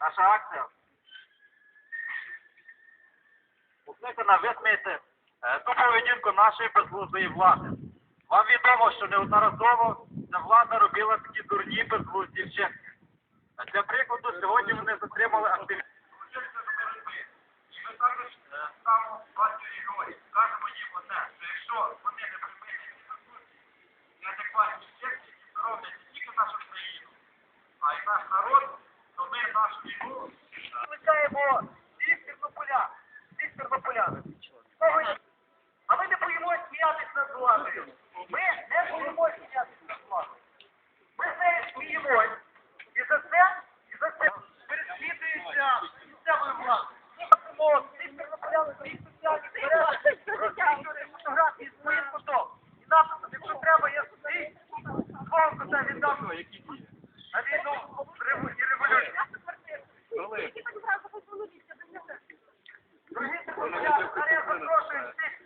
Наша акція покликана висміяти е, ту поведінку нашої безглуздої влади. Вам відомо, що неодноразово ця влада робила такі дурні безглузді вчинки. Для прикладу, сьогодні вони затримали активістів саму пастирі Рой. Кажемо їм одне, якщо вони не припинять інструкції, неадекватні ін'єкції, які не тільки нашу країну, а й наш народ, то ми нашу війну. Визнаємо всіх тернополян, всіх тернополян. А ми не боїмося сміятися над владою. які дії? На війну і революцію. Коли? Друзі, я запрошую всіх.